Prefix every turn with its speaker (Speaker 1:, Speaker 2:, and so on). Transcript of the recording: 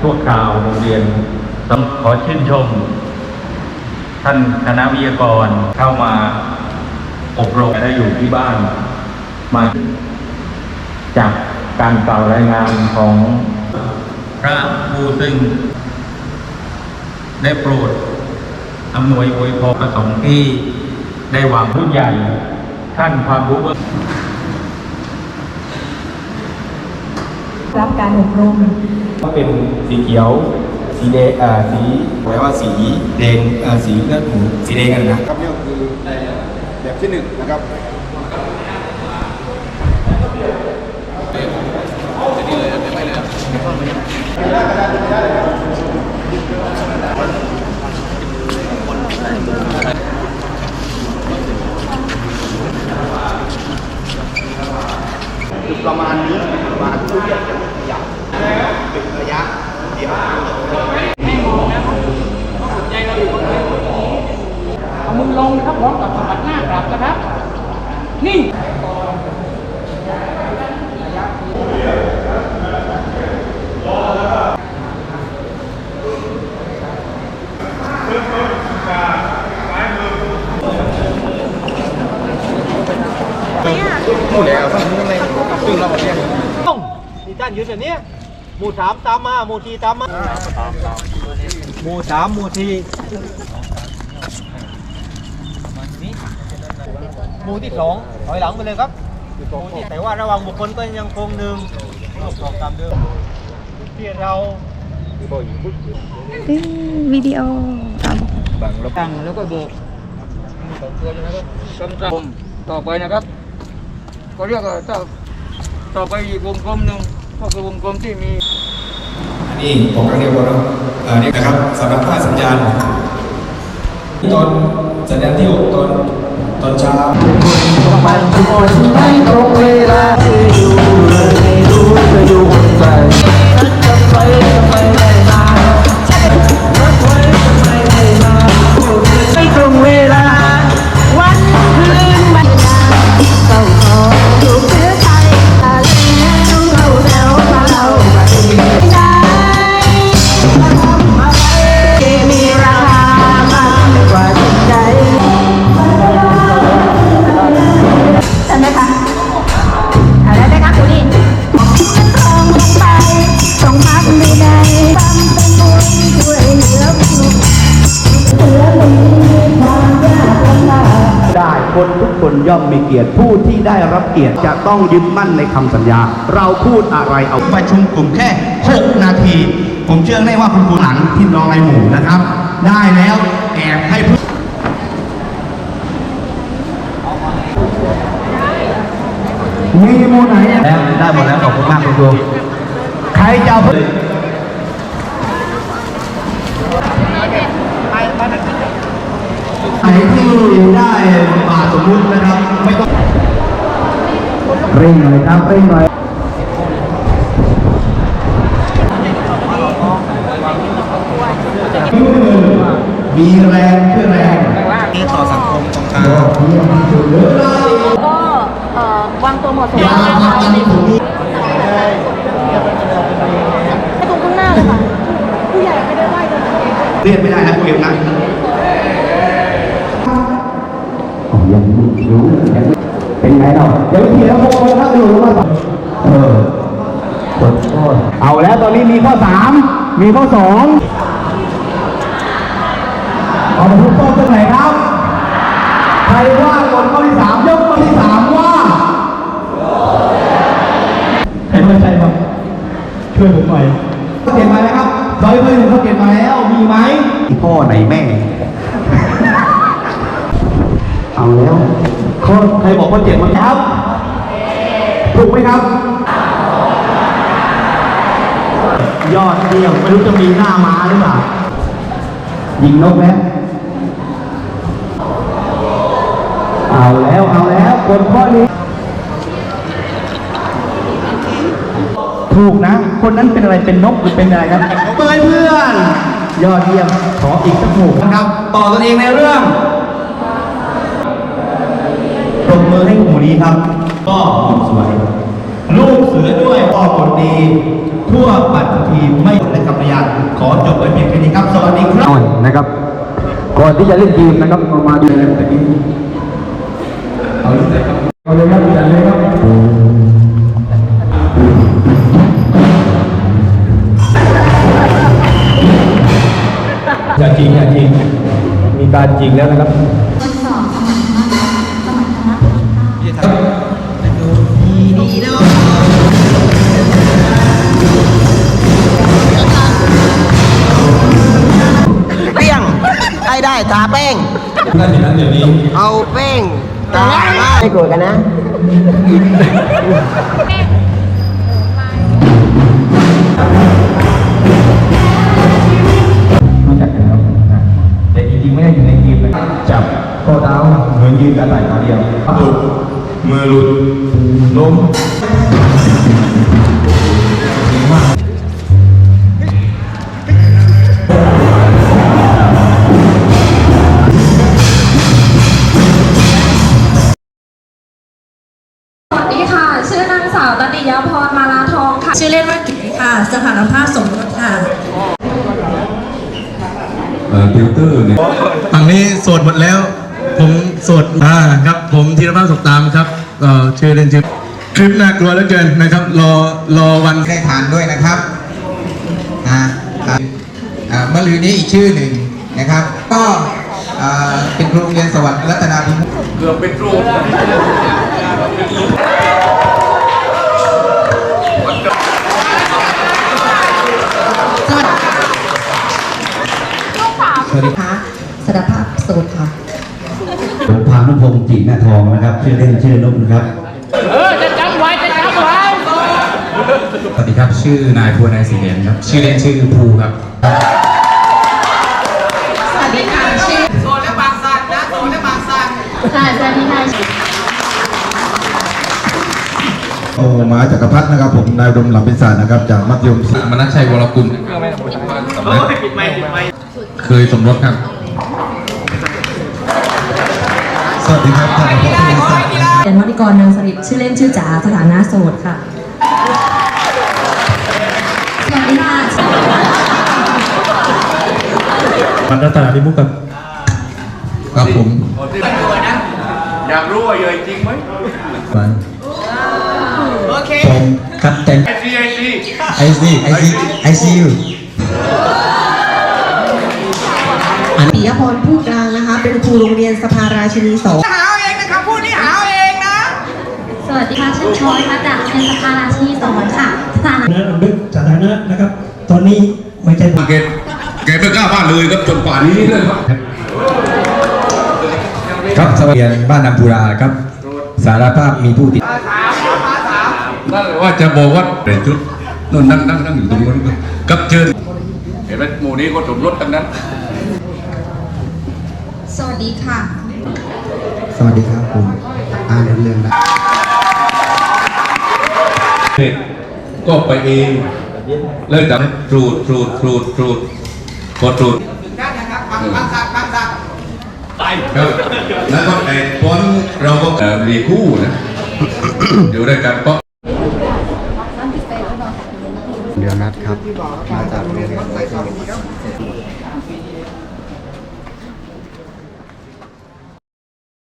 Speaker 1: ชั่วคราวโรงเรียนต้องขอชื่นชม ท่านคณะวิทยากรเข้ามาอบรมได้อยู่ที่บ้าน มาจากการกล่าวรายงานของพระผู้ซึ่ง ได้โปรดอำนวยอวยพรประสงค์ที่ได้วางผู้ใหญ่ ท่านความรู้เบื้อง
Speaker 2: รับการอบรม
Speaker 3: ก็เป็นสีเขียว สีแดงอ่าสีแปลว่าสีแดงอ่าสีเลือดหมูสีแดงกันนะ
Speaker 4: ครับนี่ก็คือแบบที่หนึ่งนะครับคือประมาณนี้ประมาณทุกอย่างจะขยับเป็นระยะเดียว
Speaker 5: เอามือ ลงนะครับพร้อมกับสะบัดหน้ากลับนะครับนิ่ง
Speaker 6: ที่ท่านยืนแบบนี้หมู่สามตามมาหมู่ทีตามมาหมู่สามหมู่ที มู่ที่สองถอยหลังไปเลยครับหมู่ที่แต่ว่าระหว่างบุคคลก็ยังคงหนึ่งสองตามเดิมที่เรา
Speaker 2: วิดีโอครับ
Speaker 6: ตั้งแล้วก็โบกกำกับต่อไปนะครับ ก็เรียกว่าต่อต่อไปอีกวงกลมหนึ่งก็คือวงกลมที่มี
Speaker 3: นี่ผมก็เรียกว่าอ่านี่นะครับสำหรับค่าสัญญาณ ตอนสัญญาณที่หกตอน ตอนเช้า
Speaker 7: ทุกคนต้องไปทุกคนไม่ตรงเวลาที่อยู่
Speaker 8: ได้คนทุกคนย่อมมีเกียรติผู้ที่ได้รับเกียรติจะต้องยึดมั่นในคำสัญญา เราพูดอะไรเอาประชุมกลุ่มแค่ 6 นาที ผมเชื่อแน่ว่าคุณครูหลังที่น้องในหมู่นะครับ ได้แล้วแอบให้เพื่อนมีหมูไหนแล้วได้หมดแล้วขอบคุณมากคุณครูใครจะเอาเพื่อ นไหนที่ได้บาทสมมุตินะครับไม่ต้องเร่งหน่อยครับเร่งหน่อยมีแรงช่วยแรง
Speaker 3: นี่ต่อสังคมตรงกลาง
Speaker 2: ก็วางตัวเหมาะสม
Speaker 8: ยา
Speaker 2: นะคะให้ตรงข้างหน้าเลยค่ะผู้ใหญ่ไม่ได้ไหว้กันเอง
Speaker 8: เรียนไม่ได้นะเก็บนะ เป็นไงเนาะเดี๋ยวทีละคนถ้าดูแล้วมาเออขอโทษเอาแล้วตอนนี้มีข้อสามมีข้อสองเอามาทุกต้นตรงไหนครับใครว่ากดข้อที่สามยกข้อที่สามว่าใครไม่ใช่บ้างช่วยผมหน่อยเขาเก็บมาแล้วครับซอยเบอร์หนึ่งเขาเก็บมาแล้วมีไหมพ่อไหนแม่ เอาแล้วข้อ ใครบอกว่าเจ็บมั้งครับ ถูกไหมครับ ยอดเยี่ยมไม่รู้จะมีหน้าม้าหรือเปล่า ยิงนกแล้ว เอาแล้วเอาแล้วกดข้อนี้ ถูกนะ คนนั้นเป็นอะไรเป็นนกหรือเป็นอะไรครับเพื่อนเพื่อน ยอดเยี่ยมขออีกสักหมู่นะครับ ต่อตัวเองในเรื่อง อให้หมู่นี้ครับ ก็สวย ลูกเสือด้วยก็กดดี
Speaker 3: ทั่วปัตตภีไม่และกำพยานขอจบไว้เพียงแค่นี้ครับ สวัสดีครับ
Speaker 9: นะครับ ก่อนที่จะเล่นเกมนะครับเรามาดูในตะกี้
Speaker 3: เอาเลยครับเอาเลยครับจัดเลยครับ
Speaker 10: อย่าจริงอย่าจริงมีการจริงแล้วนะครับ
Speaker 4: ได้ได้ทาแป้ง
Speaker 10: นั่นอย่างนั้นเดี๋ยวนี้
Speaker 4: เอาแป้งทาไม่โกรธกันนะ
Speaker 3: รู้จักกันแล้วนะแต่จริงๆไม่ได้อยู่ในเกมนะครับจับข้อเท้าเหมือนยืนกระต่ายขาเดียวหลุดมือหลุดล้ม
Speaker 11: สถานภาพสมรสค่ะ
Speaker 10: ติวเตอร์เนี่ย
Speaker 12: ฝั่งนี้โสดหมดแล้ว ผมโสดอ่าครับ ผมธีรภาพสุขตามครับเอ่อชื่อเล่นชื่อคลิปน่ากลัวเหลือเกินนะครับ รอรอวัน
Speaker 13: ได้ทานด้วยนะครับอ่าครับอ่ามะลือนี้อีกชื่อหนึ่งนะครับ ก็อ่าเป็นครูโรงเรียนสวัสดิ์รัตนาพิมุข
Speaker 3: ส วัสดี
Speaker 11: ค่ะสถานภาพโสดค่ะ
Speaker 3: ผมพานุพงศ์จีแม่ทองนะครับ ชื่อเล่นชื่อนุ๊กนะครับ
Speaker 14: เออจะจำไว้จะจำไว้
Speaker 13: สวัสดีครับ ชื่อนายภูนายสีเหรียญครับ ชื่อเล่นชื่อภูครับ
Speaker 11: สวัสดีค่ะ ชื่อโสดและปากสัตว์นะโสดและปากสัตว์ค่ะสวัสดีค่ะ
Speaker 9: โอ้มาจักรพัฒน์นะครับผม นายอุดมหลับเป็นศาสตร์นะครับ จากมัธยมศึกษามนัชชัยวรกุล เคยสมรสครับ สวัสดีครับท่านผู้บริษัท
Speaker 11: เป็นวัติกรนางสริตชื่อเล่นชื่อจ๋าสถานะโสดค่ะ สวัสดีค่ะ
Speaker 12: มันรัตนาพิมุขครับ
Speaker 9: ครับผม
Speaker 15: อยากรู้ว่าเยยจริงไหม
Speaker 9: มันโอเคผมคัดแต่ง
Speaker 15: ไอซีไอซี
Speaker 9: ไอซีไอซีไอซียู
Speaker 11: ยพรผู้กลางนะคะ เป็นครูโรงเรียนสภาราชินีสงฆ์
Speaker 14: หาเองนะครับพูดนี่หาเองนะ
Speaker 11: สวัสดีค่ะชื่อช้อยมาจากโรงเรียนสภาราชินีสงฆ์ค่ะสถานะ
Speaker 12: นะลึกสถานะนะครับ ตอนนี้หัวใจผม
Speaker 10: แกแกไม่กล้าบ้านเลยครับจนป่านนี้เลยครับ
Speaker 13: ครับสวัสดีบ้านนำพูราครับ สารภาพมีผู้ติด
Speaker 10: นั่นแหละว่าจะบอกว่าเป็นชุดนู่นนั่งนั่งนั่งอยู่ตรงนู้นกับเชิญเห็นไหมหมู่นี้ก็สมรสทั้งนั้น
Speaker 11: สวัส ดีค่ะ
Speaker 9: สวัสดีครับผมอ่านเรื่องนะ
Speaker 10: เด็กก็ไปเองเลิกจากตรูดตรูดตรูดตรูดพอตรูดครับแล้วก็ไอ้ปอนเราก็เอ่อมีคู่นะอยู่ด้วยกันก็
Speaker 9: เดือนนัดครับ